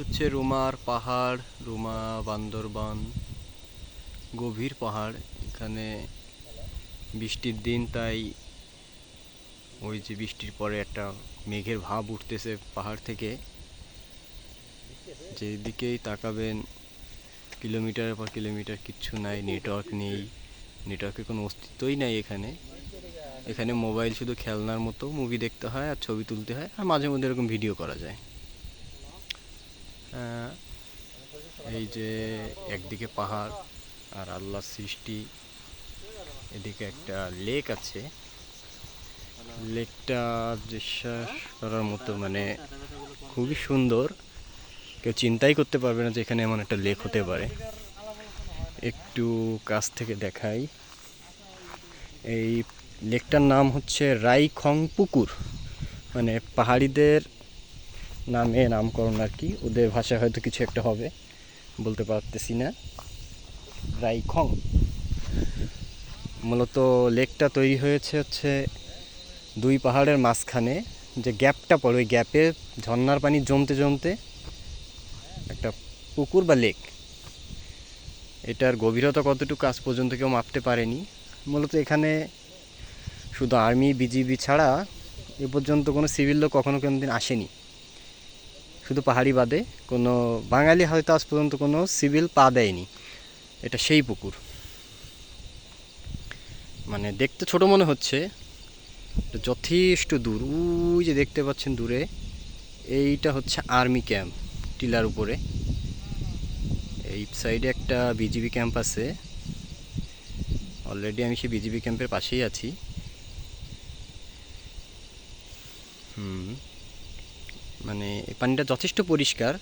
হচ্ছে রুমার পাহাড়, রুমা বান্দরবান, গভীর পাহাড়। এখানে বৃষ্টির দিন, তাই ওই যে বৃষ্টির পরে একটা মেঘের ভাব উঠতেছে পাহাড় থেকে। যেদিকেই তাকাবেন, কিলোমিটারের পর কিলোমিটার কিচ্ছু নাই, নেটওয়ার্ক নেই। নেটওয়ার্কের কোনো অস্তিত্বই নাই এখানে। এখানে মোবাইল শুধু খেলনার মতো মুভি দেখতে হয় আর ছবি তুলতে হয় আর মাঝে মধ্যে এরকম ভিডিও করা যায়। এই যে একদিকে পাহাড় আর আল্লাহ সৃষ্টি, এদিকে একটা লেক আছে। লেকটা বিশ্বাস করার মতো মানে খুবই সুন্দর। কেউ চিন্তাই করতে পারবে না যে এখানে এমন একটা লেক হতে পারে। একটু কাছ থেকে দেখাই। এই লেকটার নাম হচ্ছে রাইখং পুকুর মানে পাহাড়িদের নামে, নামকরণ আর কি। ওদের ভাষায় হয়তো কিছু একটা হবে, বলতে পারতেছি না। রাইখং। মূলত লেকটা তৈরি হয়েছে হচ্ছে দুই পাহাড়ের মাঝখানে। যে গ্যাপটা পড়ে, ওই গ্যাপে ঝর্নার পানি জমতে জমতে একটা পুকুর বা লেক। এটার গভীরতা কতটুকু আজ পর্যন্ত কেউ মাপতে পারেনি। মূলত এখানে শুধু আর্মি, বিজিবি ছাড়া এ পর্যন্ত কোনো সিভিল লোক কখনো কোনো দিন আসেনি। শুধু পাহাড়ি বাদে, কোনো বাঙালি হয়তো আজ পর্যন্ত কোনো সিভিল পা দেয়নি। এটা সেই পুকুর। মানে দেখতে ছোট মনে হচ্ছে যথেষ্ট দূর। ওই যে দেখতে পাচ্ছেন দূরে, এইটা হচ্ছে আর্মি ক্যাম্প, টিলার উপরে। এই সাইডে একটা বিজিবি ক্যাম্প আছে। অলরেডি আমি সেই বিজিবি ক্যাম্পের পাশেই আছি। হুম। মানে এই পানিটা যথেষ্ট পরিষ্কার,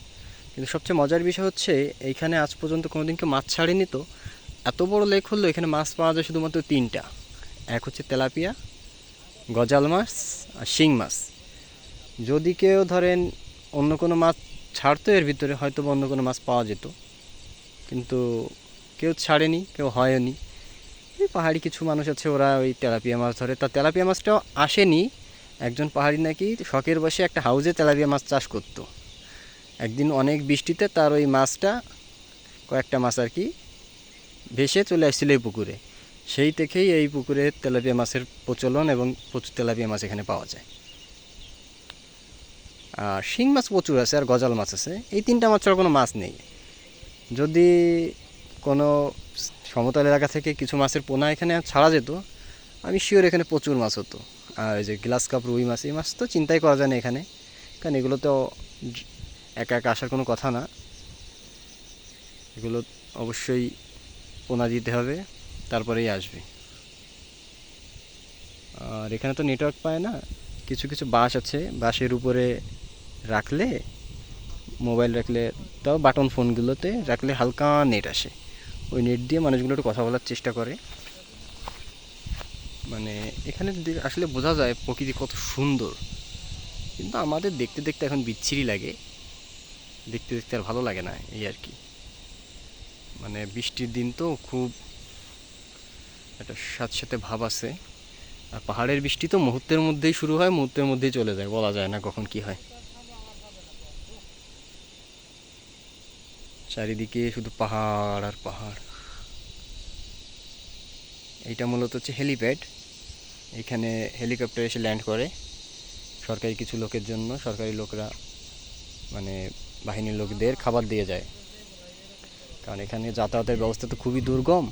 কিন্তু সবচেয়ে মজার বিষয় হচ্ছে এইখানে আজ পর্যন্ত কোনোদিন কেউ মাছ ছাড়েনি তো। এত বড় লেক হলো, এখানে মাছ পাওয়া যায় শুধুমাত্র তিনটা। এক হচ্ছে তেলাপিয়া, গজাল মাছ আর শিং মাছ। যদি কেউ ধরেন অন্য কোনো মাছ ছাড়তো, এর ভিতরে হয়তো বা অন্য কোনো মাছ পাওয়া যেত। কিন্তু কেউ ছাড়েনি, কেউ হয়নি। এই পাহাড়ি কিছু মানুষ আছে, ওরা ওই তেলাপিয়া মাছ ধরে। তা তেলাপিয়া মাছটাও আসেনি একজন পাহাড়ি নাকি শখের বসে একটা হাউজে তেলাপিয়া মাছ চাষ করতো। একদিন অনেক বৃষ্টিতে তার ওই মাছটা, কয়েকটা মাছ আর কি, ভেসে চলে আসছিল এই পুকুরে। সেই থেকেই এই পুকুরে তেলাপিয়া মাছের প্রচলন এবং প্রচুর তেলাপিয়া মাছ এখানে পাওয়া যায়। আর শিং মাছ প্রচুর আছে আর গজাল মাছ আছে। এই তিনটা মাছ ছাড়া কোনো মাছ নেই। যদি কোনো সমতল এলাকা থেকে কিছু মাছের পোনা এখানে ছাড়া যেত, আমি শিওর এখানে প্রচুর মাছ হতো। আর ওই যে গ্লাস কাপ, রুই মাছ, এই মাছ তো চিন্তাই করা যায় না এখানে। কারণ এগুলো তো একা একা আসার কোনো কথা না। এগুলো অবশ্যই পোনা দিতে হবে, তারপরেই আসবে। আর এখানে তো নেটওয়ার্ক পায় না। কিছু কিছু বাঁশ আছে, বাঁশের উপরে রাখলে, মোবাইল রাখলে, তাও বাটন ফোনগুলোতে রাখলে হালকা নেট আসে। ওই নেট দিয়ে মানুষগুলো একটু কথা বলার চেষ্টা করে। মানে এখানে আসলে বোঝা যায় প্রকৃতি কত সুন্দর। কিন্তু আমাদের দেখতে দেখতে এখন বিচ্ছিরি লাগে। দেখতে দেখতে আর ভালো লাগে না, এই আর কি। মানে বৃষ্টির দিন তো খুব একটা সাথে ভাব আছে। আর পাহাড়ের বৃষ্টি তো মুহূর্তের মধ্যেই শুরু হয়, মুহূর্তের মধ্যেই চলে যায়, বলা যায় না কখন কি হয়। চারিদিকে শুধু পাহাড় আর পাহাড়। এইটা মূলত হচ্ছে হেলিপ্যাড। এখানে হেলিকপ্টার এসে ল্যান্ড করে। সরকারি কিছু লোকের জন্য, সরকারি লোকরা মানে বাহিনীর লোকদের খাবার দিয়ে যায়। কারণ এখানে যাতায়াতের ব্যবস্থা তো খুবই দুর্গম,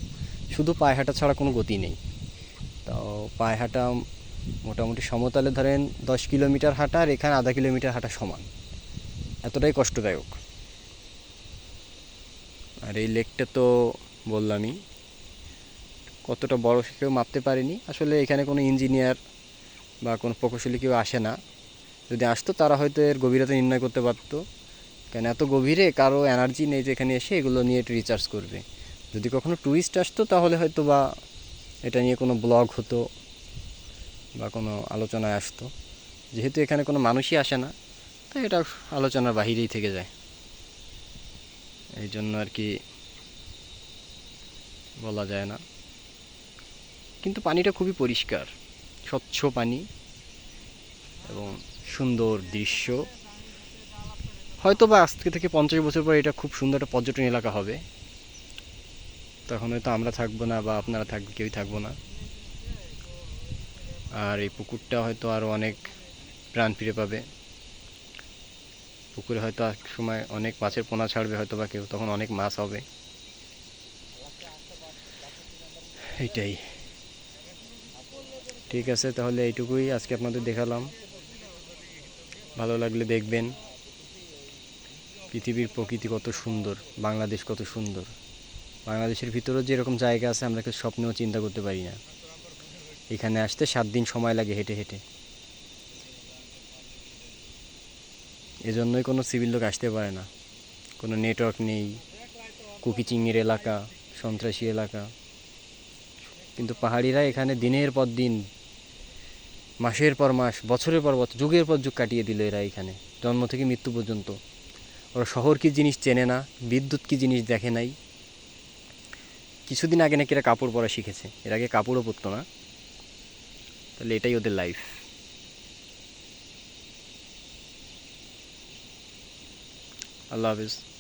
শুধু পায়ে হাঁটা ছাড়া কোনো গতি নেই। তাও পায়ে হাঁটা মোটামুটি সমতলে ধরেন দশ কিলোমিটার হাঁটা আর এখানে আধা কিলোমিটার হাঁটা সমান। এতটাই কষ্টদায়ক। আর এই লেকটা তো বললামই কতটা বড় কেউ মাপতে পারেনি। আসলে এখানে কোনো ইঞ্জিনিয়ার বা কোনো প্রকৌশলী কেউ আসে না। যদি আসতো তারা হয়তো এর গভীরতা নির্ণয় করতে পারতো। কেন এত গভীরে কারও এনার্জি নেই যে এখানে এসে এগুলো নিয়ে একটু রিচার্জ করবে। যদি কখনো ট্যুরিস্ট আসতো তাহলে হয়তো বা এটা নিয়ে কোনো ব্লগ হতো বা কোনো আলোচনায় আসতো। যেহেতু এখানে কোনো মানুষই আসে না, তাই এটা আলোচনার বাহিরেই থেকে যায়। এই জন্য আর কি বলা যায় না। কিন্তু পানিটা খুবই পরিষ্কার। স্বচ্ছ পানি এবং সুন্দর দৃশ্য। হয়তো বা আজ থেকে পঞ্চাশ বছর পরে এটা খুব সুন্দর একটা পর্যটন এলাকা হবে। তখন হয়তো আমরা থাকব না বা আপনারা থাকবে কেউই থাকব না। আর এই পুকুরটা হয়তো আরও অনেক প্রাণ ফিরে পাবে। পুকুরে হয়তো এক সময় অনেক মাছের পোনা ছাড়বে হয়তো বা কেউ, তখন অনেক মাছ হবে। এইটাই। ঠিক আছে, তাহলে এইটুকুই আজকে আপনাদের দেখালাম। ভালো লাগলে দেখবেন পৃথিবীর প্রকৃতি কত সুন্দর, বাংলাদেশ কত সুন্দর। বাংলাদেশের ভিতরেও যেরকম জায়গা আছে, আমরা স্বপ্নেও চিন্তা করতে পারি না। এখানে আসতে সাত দিন সময় লাগে হেঁটে হেঁটে। এজন্যই কোনো সিভিল লোক আসতে পারে না। কোনো নেটওয়ার্ক নেই, কুকি চিংড়ির এলাকা, সন্ত্রাসী এলাকা। কিন্তু পাহাড়িরা এখানে দিনের পর দিন মাসের পর মাস, বছরের পর বছর, যুগের পর যুগ কাটিয়ে দিল এরা এখানে, জন্ম থেকে মৃত্যু পর্যন্ত। ওরা শহর কি জিনিস চেনে না, বিদ্যুৎ কি জিনিস দেখে নাই? কিছুদিন আগে নাকি এরা কাপড় পরা শিখেছে, এর আগে কাপড়ও পরতো না। তাহলে এটাই ওদের লাইফ আল্লাহ হাফিজ।